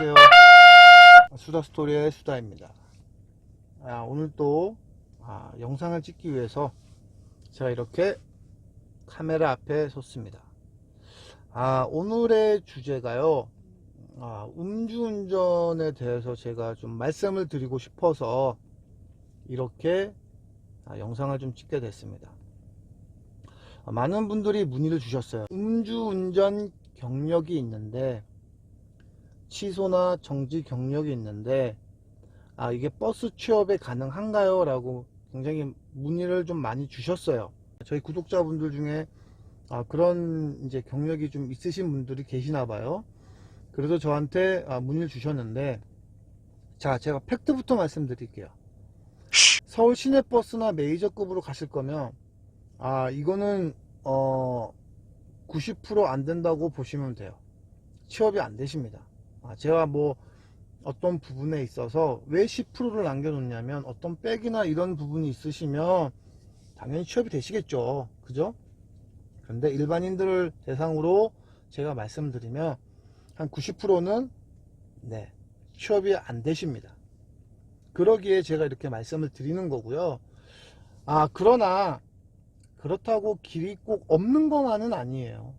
안녕하세요. 수다 스토리의 수다입니다. 아, 오늘 또 아, 영상을 찍기 위해서 제가 이렇게 카메라 앞에 섰습니다. 아, 오늘의 주제가요. 아, 음주운전에 대해서 제가 좀 말씀을 드리고 싶어서 이렇게 아, 영상을 좀 찍게 됐습니다. 아, 많은 분들이 문의를 주셨어요. 음주운전 경력이 있는데 취소나 정지 경력이 있는데 아 이게 버스 취업에 가능한가요? 라고 굉장히 문의를 좀 많이 주셨어요. 저희 구독자분들 중에 아, 그런 이제 경력이 좀 있으신 분들이 계시나 봐요. 그래서 저한테 아, 문의를 주셨는데 자 제가 팩트부터 말씀드릴게요. 서울 시내버스나 메이저급으로 가실 거면 아 이거는 어 90%안 된다고 보시면 돼요. 취업이 안 되십니다. 아, 제가 뭐 어떤 부분에 있어서 왜 10%를 남겨놓냐면 어떤 백이나 이런 부분이 있으시면 당연히 취업이 되시겠죠. 그죠? 그런데 일반인들을 대상으로 제가 말씀드리면 한 90%는 네, 취업이 안 되십니다. 그러기에 제가 이렇게 말씀을 드리는 거고요. 아, 그러나 그렇다고 길이 꼭 없는 것만은 아니에요.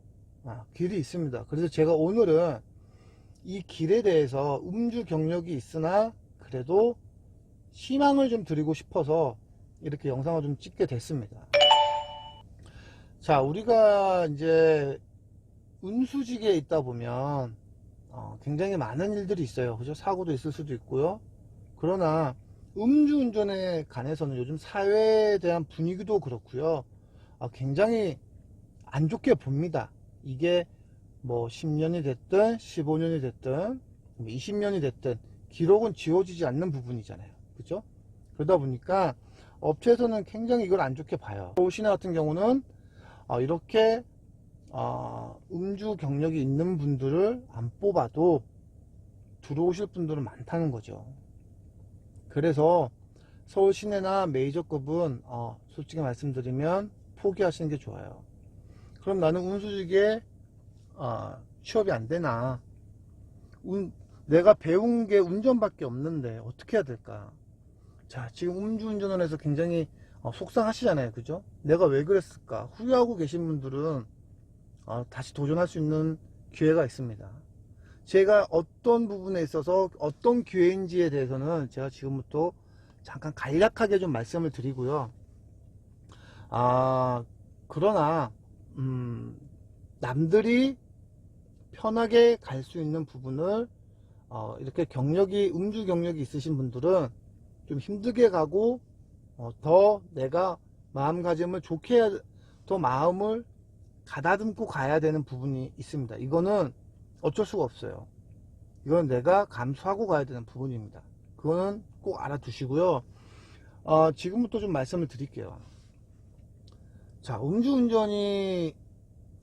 아, 길이 있습니다. 그래서 제가 오늘은 이 길에 대해서 음주 경력이 있으나 그래도 희망을 좀 드리고 싶어서 이렇게 영상을 좀 찍게 됐습니다. 자, 우리가 이제 운수직에 있다 보면 어, 굉장히 많은 일들이 있어요. 그죠? 사고도 있을 수도 있고요. 그러나 음주운전에 관해서는 요즘 사회에 대한 분위기도 그렇고요. 아, 굉장히 안 좋게 봅니다. 이게 뭐 10년이 됐든 15년이 됐든 20년이 됐든 기록은 지워지지 않는 부분이잖아요. 그죠? 그러다 보니까 업체에서는 굉장히 이걸 안 좋게 봐요. 시내 같은 경우는 어, 이렇게 어, 음주 경력이 있는 분들을 안 뽑아도 들어오실 분들은 많다는 거죠. 그래서 서울 시내나 메이저급은 어, 솔직히 말씀드리면 포기하시는 게 좋아요. 그럼 나는 운수직에 어, 취업이 안 되나? 운, 내가 배운 게 운전밖에 없는데 어떻게 해야 될까? 자, 지금 음주운전을 해서 굉장히 어, 속상하시잖아요, 그죠? 내가 왜 그랬을까? 후회하고 계신 분들은 어, 다시 도전할 수 있는 기회가 있습니다. 제가 어떤 부분에 있어서 어떤 기회인지에 대해서는 제가 지금부터 잠깐 간략하게 좀 말씀을 드리고요. 아, 그러나, 음, 남들이 편하게 갈 수 있는 부분을 어, 이렇게 경력이 음주 경력이 있으신 분들은 좀 힘들게 가고 어, 더 내가 마음가짐을 좋게 해야, 더 마음을 가다듬고 가야 되는 부분이 있습니다. 이거는 어쩔 수가 없어요. 이건 내가 감수하고 가야 되는 부분입니다. 그거는 꼭 알아두시고요. 어, 지금부터 좀 말씀을 드릴게요. 자, 음주운전이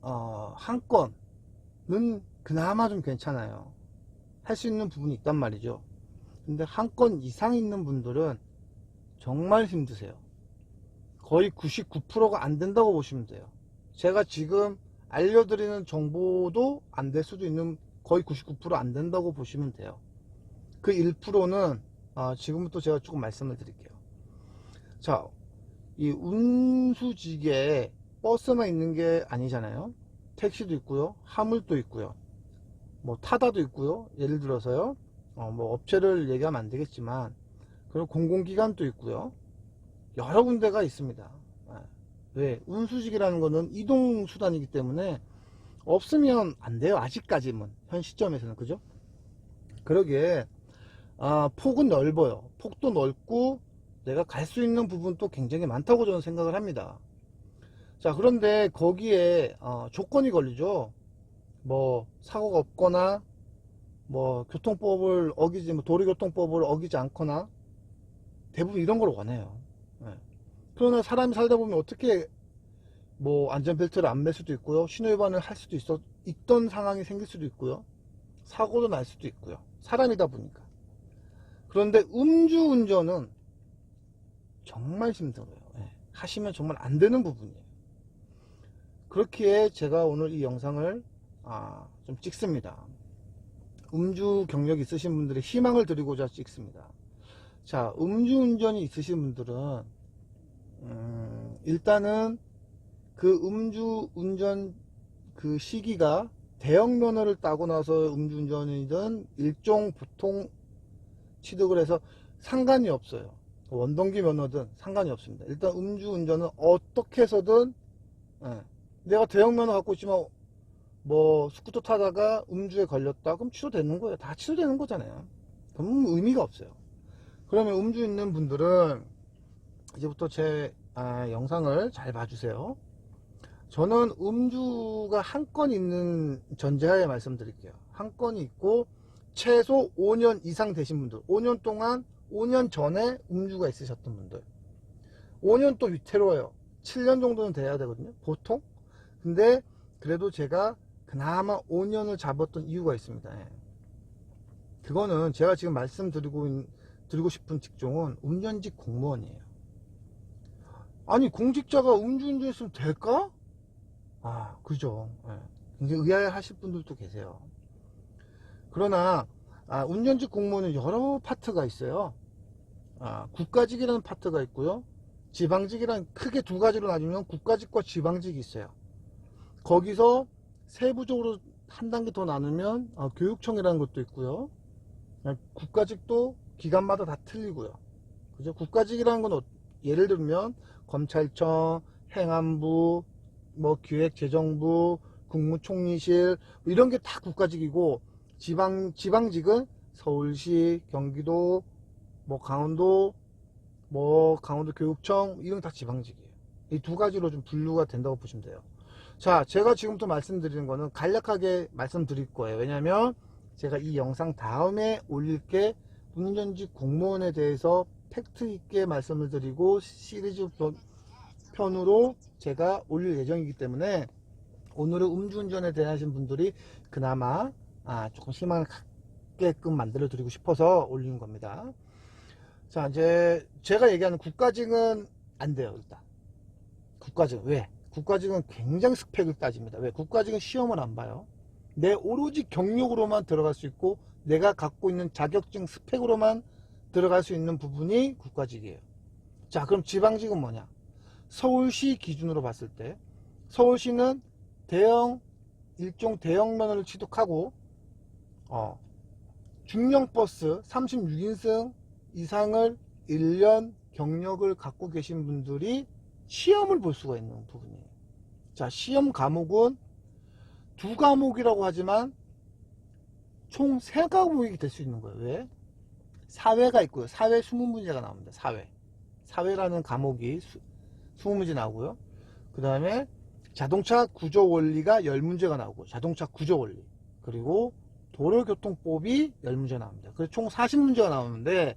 어, 한 건 은 그나마 좀 괜찮아요. 할 수 있는 부분이 있단 말이죠. 근데 한 건 이상 있는 분들은 정말 힘드세요. 거의 99%가 안 된다고 보시면 돼요. 제가 지금 알려드리는 정보도 안 될 수도 있는 거의 99%안 된다고 보시면 돼요. 그 1%는 아, 지금부터 제가 조금 말씀을 드릴게요. 자, 이 운수직에 버스만 있는 게 아니잖아요. 택시도 있고요. 화물도 있고요. 뭐 타다도 있고요. 예를 들어서요. 어, 뭐 업체를 얘기하면 안 되겠지만 그리고 공공기관도 있고요. 여러 군데가 있습니다. 아, 왜? 운수직이라는 거는 이동수단이기 때문에 없으면 안 돼요. 아직까지는. 현 시점에서는. 그죠? 그러기에, 아, 폭은 넓어요. 폭도 넓고, 내가 갈 수 있는 부분도 굉장히 많다고 저는 생각을 합니다. 자, 그런데 거기에, 어, 조건이 걸리죠. 뭐, 사고가 없거나, 뭐, 교통법을 어기지, 뭐, 도로교통법을 어기지 않거나, 대부분 이런 걸 원해요. 네. 그러나 사람이 살다 보면 어떻게 뭐 안전벨트를 안 맬 수도 있고요. 신호위반을 할 수도 있어, 있던 상황이 생길 수도 있고요. 사고도 날 수도 있고요. 사람이다 보니까. 그런데 음주운전은 정말 힘들어요. 예. 하시면 정말 안 되는 부분이에요. 그렇기에 제가 오늘 이 영상을 아, 좀 찍습니다. 음주 경력이 있으신 분들의 희망을 드리고자 찍습니다. 자, 음주운전이 있으신 분들은 음, 일단은 그 음주운전 그 시기가 대형 면허를 따고 나서 음주운전이든 일종 보통 취득을 해서 상관이 없어요. 원동기 면허든 상관이 없습니다. 일단 음주운전은 어떻게 해서든 예, 내가 대형 면허 갖고 있지만 뭐 스쿠터 타다가 음주에 걸렸다 그럼 취소되는 거예요. 다 취소되는 거잖아요. 그럼 의미가 없어요. 그러면 음주 있는 분들은 이제부터 제 아, 영상을 잘 봐주세요. 저는 음주가 한 건 있는 전제하에 말씀드릴게요. 한 건이 있고 최소 5년 이상 되신 분들, 5년 동안 5년 전에 음주가 있으셨던 분들, 5년 또 위태로워요. 7년 정도는 돼야 되거든요. 보통. 근데 그래도 제가 그나마 5년을 잡았던 이유가 있습니다. 예. 그거는 제가 지금 말씀드리고 있- 드리고 싶은 직종은 운전직 공무원이에요. 아니 공직자가 음주운전했으면 될까? 아 그죠. 예. 굉장히 의아해하실 분들도 계세요. 그러나 아, 운전직 공무원은 여러 파트가 있어요. 아, 국가직이라는 파트가 있고요. 지방직이란 크게 두 가지로 나누면 국가직과 지방직이 있어요. 거기서 세부적으로 한 단계 더 나누면 아, 교육청이라는 것도 있고요. 아, 국가직도 기관마다 다 틀리고요. 그죠? 국가직이라는 건 어- 예를 들면 검찰청, 행안부, 뭐 기획재정부, 국무총리실 뭐 이런 게 다 국가직이고 지방 지방직은 서울시, 경기도, 뭐 강원도, 뭐 강원도 교육청 이런 다 지방직이에요. 이 두 가지로 좀 분류가 된다고 보시면 돼요. 자, 제가 지금부터 말씀드리는 거는 간략하게 말씀드릴 거예요. 왜냐면 제가 이 영상 다음에 올릴 게 운전직 공무원에 대해서 팩트 있게 말씀을 드리고 시리즈 편- 편으로 제가 올릴 예정이기 때문에 오늘은 음주운전에 대하신 분들이 그나마 아, 조금 희망을 갖게끔 만들어 드리고 싶어서 올리는 겁니다. 자, 이제 제가 얘기하는 국가직은 안 돼요, 일단. 국가직 왜? 국가직은 굉장히 스펙을 따집니다. 왜? 국가직은 시험을 안 봐요. 내 오로지 경력으로만 들어갈 수 있고 내가 갖고 있는 자격증 스펙으로만 들어갈 수 있는 부분이 국가직이에요. 자, 그럼 지방직은 뭐냐? 서울시 기준으로 봤을 때 서울시는 대형 일종 대형 면허를 취득하고 어, 중형 버스 36인승 이상을 1년 경력을 갖고 계신 분들이 시험을 볼 수가 있는 부분이에요. 자, 시험 과목은 두 과목이라고 하지만 총 세 과목이 될 수 있는 거예요. 왜? 사회가 있고요. 사회 20문제가 나옵니다. 사회. 사회라는 과목이 수, 20문제 나오고요. 그 다음에 자동차 구조 원리가 10문제가 나오고 자동차 구조 원리 그리고 도로교통법이 10문제 나옵니다. 그래서 총 40문제가 나오는데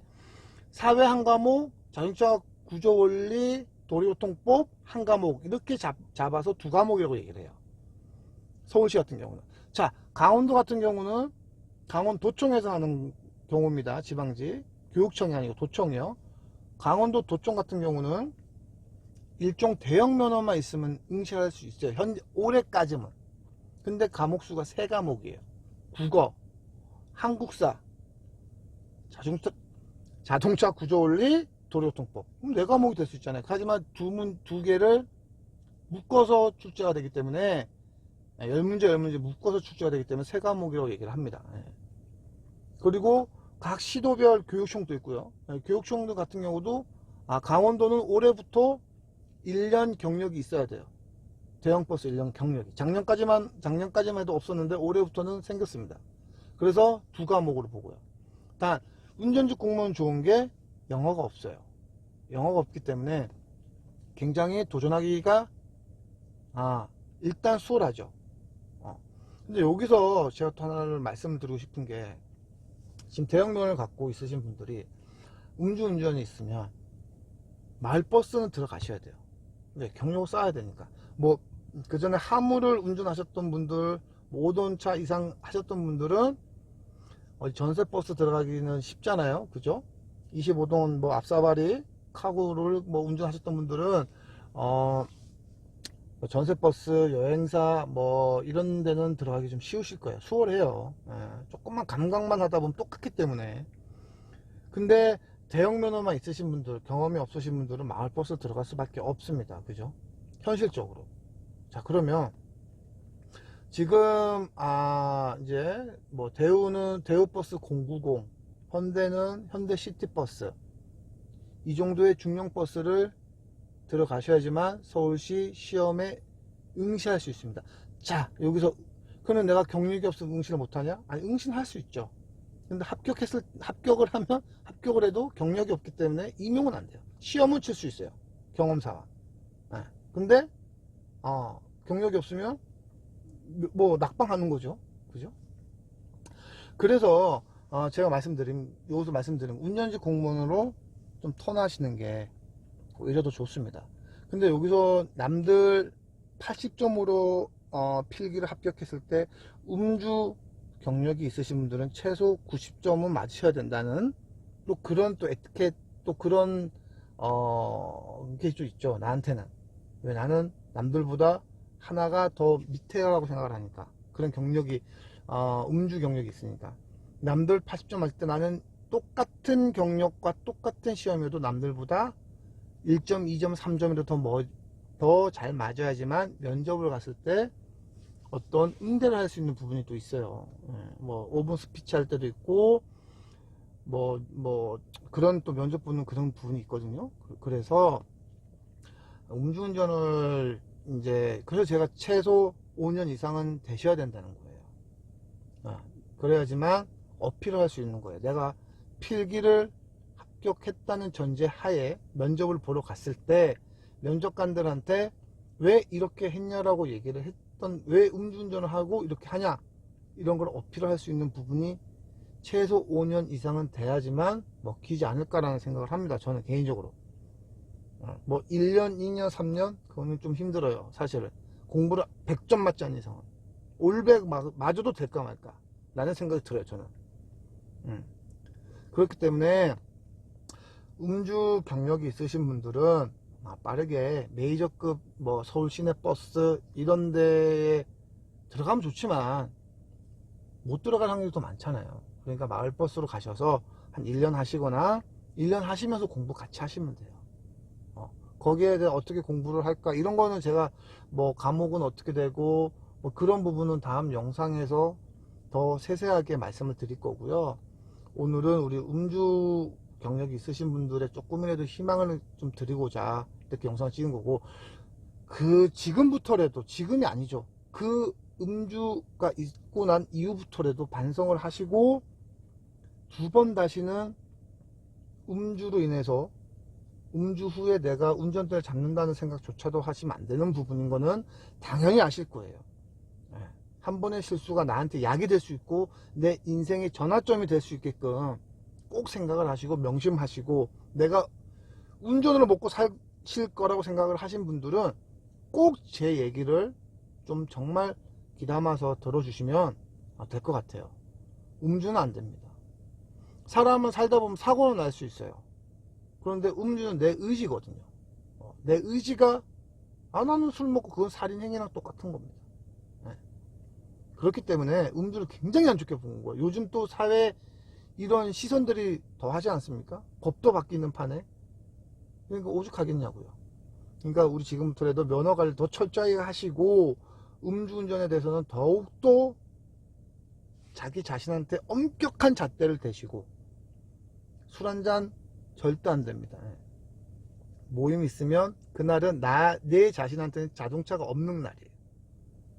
사회 한 과목, 자동차 구조 원리, 도로교통법 한 과목 이렇게 잡, 잡아서 두 과목이라고 얘기를 해요. 서울시 같은 경우는. 자, 강원도 같은 경우는 강원도청에서 하는 경우입니다. 지방지. 교육청이 아니고 도청이요. 강원도 도청 같은 경우는 일종 대형 면허만 있으면 응시할 수 있어요. 현 올해까지는. 근데 과목 수가 세 과목이에요. 국어, 한국사, 자동차, 자동차 구조 원리, 도로교통법. 그럼 네 과목이 될 수 있잖아요. 하지만 두 문, 두 개를 묶어서 출제가 되기 때문에 예, 열 문제 열 문제 묶어서 출제가 되기 때문에 세 과목이라고 얘기를 합니다. 예. 그리고 각 시도별 교육청도 있고요. 예, 교육청도 같은 경우도 아, 강원도는 올해부터 1년 경력이 있어야 돼요. 대형버스 1년 경력이. 작년까지만, 작년까지만 해도 없었는데 올해부터는 생겼습니다. 그래서 두 과목으로 보고요. 단, 운전직 공무원 좋은 게 영어가 없어요. 영어가 없기 때문에 굉장히 도전하기가, 아, 일단 수월하죠. 어. 근데 여기서 제가 또 하나를 말씀드리고 싶은 게, 지금 대형면을 갖고 있으신 분들이 음주운전이 있으면 마을버스는 들어가셔야 돼요. 네, 경력을 쌓아야 되니까. 뭐, 그 전에 화물을 운전하셨던 분들, 뭐 5톤차 이상 하셨던 분들은 전세버스 들어가기는 쉽잖아요. 그죠? 25돈 뭐 앞사발이 카고를 뭐 운전하셨던 분들은 어, 뭐 전세버스, 여행사, 뭐, 이런 데는 들어가기 좀 쉬우실 거예요. 수월해요. 예, 조금만 감각만 하다 보면 똑같기 때문에. 근데 대형 면허만 있으신 분들, 경험이 없으신 분들은 마을버스 들어갈 수밖에 없습니다. 그죠? 현실적으로. 자, 그러면 지금, 아, 이제, 뭐, 대우는 대우버스 090, 현대는 현대 시티버스, 이 정도의 중형버스를 들어가셔야지만 서울시 시험에 응시할 수 있습니다. 자, 여기서, 그러면 내가 경력이 없으면 응시를 못하냐? 아니, 응시는 할수 있죠. 근데 합격했을, 합격을 하면, 합격을 해도 경력이 없기 때문에 임용은 안 돼요. 시험은 칠 수 있어요. 경험사와. 예. 근데, 어, 경력이 없으면, 뭐, 낙방하는 거죠. 그죠? 그래서, 어, 제가 말씀드린, 여기서 말씀드린 운전지 공무원으로 좀 턴하시는 게 오히려 더 좋습니다. 근데 여기서 남들 80점으로 어, 필기를 합격했을 때 음주 경력이 있으신 분들은 최소 90점은 맞으셔야 된다는 또 그런 또 에티켓 또 그런 어, 게좀 있죠. 나한테는. 왜 나는 남들보다 하나가 더 밑에라고 생각을 하니까. 그런 경력이 어, 음주 경력이 있으니까. 남들 80점 맞을 때 나는 똑같은 경력과 똑같은 시험에도 남들보다 1점, 2점, 3점이라도 더 뭐, 더잘 맞아야지만 면접을 갔을 때 어떤 응대를 할 수 있는 부분이 또 있어요. 예, 뭐, 5분 스피치 할 때도 있고, 뭐, 뭐, 그런 또 면접 보는 그런 부분이 있거든요. 그- 그래서 음주운전을 이제, 그래서 제가 최소 5년 이상은 되셔야 된다는 거예요. 아, 그래야지만 어필을 할 수 있는 거예요. 내가 필기를 합격했다는 전제 하에 면접을 보러 갔을 때 면접관들한테 왜 이렇게 했냐라고 얘기를 했던 왜 음주운전을 하고 이렇게 하냐 이런 걸 어필을 할 수 있는 부분이 최소 5년 이상은 돼야지만 먹히지 않을까라는 생각을 합니다. 저는 개인적으로. 어, 뭐 1년, 2년, 3년 그거는 좀 힘들어요. 사실은 공부를 100점 맞지 않는 이상은 올백 마- 맞아도 될까 말까 라는 생각이 들어요. 저는. 음. 그렇기 때문에 음주 경력이 있으신 분들은 아, 빠르게 메이저급 뭐 서울 시내 버스 이런 데에 들어가면 좋지만 못 들어갈 확률이 더 많잖아요. 그러니까 마을버스로 가셔서 한 1년 하시거나 1년 하시면서 공부 같이 하시면 돼요. 어, 거기에 대해 어떻게 공부를 할까 이런 거는 제가 뭐 과목은 어떻게 되고 뭐 그런 부분은 다음 영상에서 더 세세하게 말씀을 드릴 거고요. 오늘은 우리 음주 경력이 있으신 분들의 조금이라도 희망을 좀 드리고자 이렇게 영상을 찍은 거고 그 지금부터라도 지금이 아니죠 그 음주가 있고 난 이후부터라도 반성을 하시고 두 번 다시는 음주로 인해서 음주 후에 내가 운전대를 잡는다는 생각조차도 하시면 안 되는 부분인 거는 당연히 아실 거예요 예. 한 번의 실수가 나한테 약이 될 수 있고 내 인생의 전화점이 될 수 있게끔 꼭 생각을 하시고 명심하시고 내가 운전으로 먹고 사실 거라고 생각을 하신 분들은 꼭 제 얘기를 좀 정말 귀담아서 들어주시면 될 것 같아요. 음주는 안 됩니다. 사람은 살다 보면 사고는 날 수 있어요. 그런데 음주는 내 의지거든요. 어, 내 의지가 아 나는 술 먹고 그건 살인행위랑 똑같은 겁니다. 네. 그렇기 때문에 음주를 굉장히 안 좋게 보는 거예요. 요즘 또 사회 이런 시선들이 더 하지 않습니까? 법도 바뀌는 판에. 그러니까 오죽하겠냐고요. 그러니까 우리 지금부터라도 면허 관리 더 철저히 하시고 음주운전에 대해서는 더욱더 자기 자신한테 엄격한 잣대를 대시고 술 한 잔 절대 안 됩니다. 예. 모임 있으면 그날은 나, 내 자신한테는 자동차가 없는 날이에요.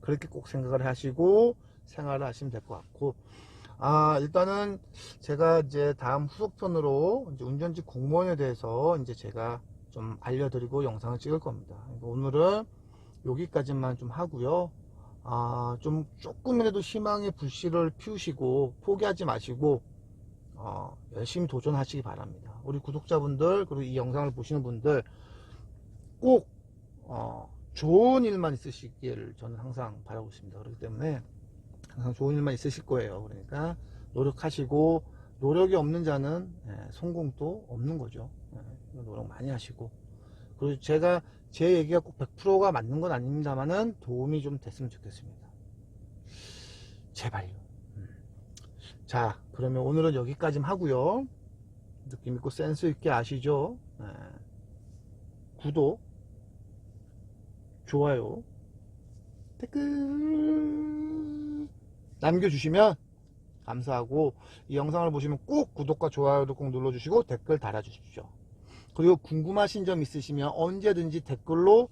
그렇게 꼭 생각을 하시고 생활을 하시면 될 것 같고 아, 일단은 제가 이제 다음 후속편으로 이제 운전지 공무원에 대해서 이제 제가 좀 알려드리고 영상을 찍을 겁니다. 그러니까 오늘은 여기까지만 좀 하고요. 아, 좀 조금이라도 희망의 불씨를 피우시고 포기하지 마시고 어, 열심히 도전하시기 바랍니다. 우리 구독자분들 그리고 이 영상을 보시는 분들 꼭 어, 좋은 일만 있으시기를 저는 항상 바라고 있습니다. 그렇기 때문에 항상 좋은 일만 있으실 거예요. 그러니까 노력하시고 노력이 없는 자는 예, 성공도 없는 거죠. 예, 노력 많이 하시고 그리고 제가 제 얘기가 꼭 100%가 맞는 건 아닙니다만은 도움이 좀 됐으면 좋겠습니다. 제발요. 음. 자, 그러면 오늘은 여기까지 하고요. 느낌 있고 센스 있게 아시죠? 네. 구독, 좋아요, 댓글 남겨주시면 감사하고 이 영상을 보시면 꼭 구독과 좋아요도 꼭 눌러주시고 댓글 달아주십시오. 그리고 궁금하신 점 있으시면 언제든지 댓글로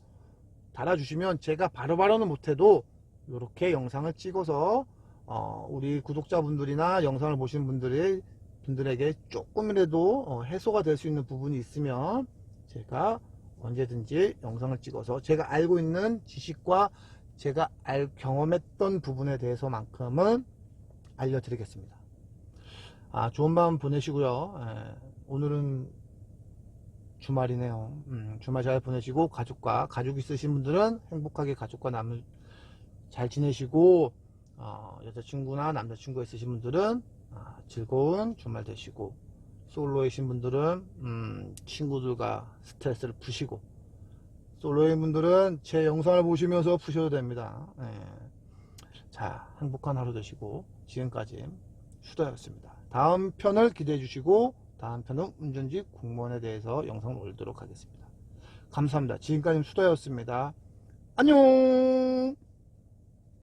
달아주시면 제가 바로바로는 못해도 이렇게 영상을 찍어서 어, 우리 구독자분들이나 영상을 보시는 분들이 분들에게 조금이라도 어, 해소가 될 수 있는 부분이 있으면 제가 언제든지 영상을 찍어서 제가 알고 있는 지식과 제가 알, 경험했던 부분에 대해서만큼은 알려드리겠습니다. 아, 좋은 밤 보내시고요. 예, 오늘은 주말이네요. 음, 주말 잘 보내시고 가족과 가족 있으신 분들은 행복하게 가족과 남을 잘 지내시고 어, 여자친구나 남자친구 있으신 분들은 아, 즐거운 주말 되시고 솔로이신 분들은 음, 친구들과 스트레스를 푸시고 솔로인 분들은 제 영상을 보시면서 푸셔도 됩니다. 예. 자, 행복한 하루 되시고 지금까지 수다였습니다. 다음 편을 기대해 주시고 다음 편은 운전지 공무원에 대해서 영상을 올리도록 하겠습니다. 감사합니다. 지금까지 수다였습니다. 안녕!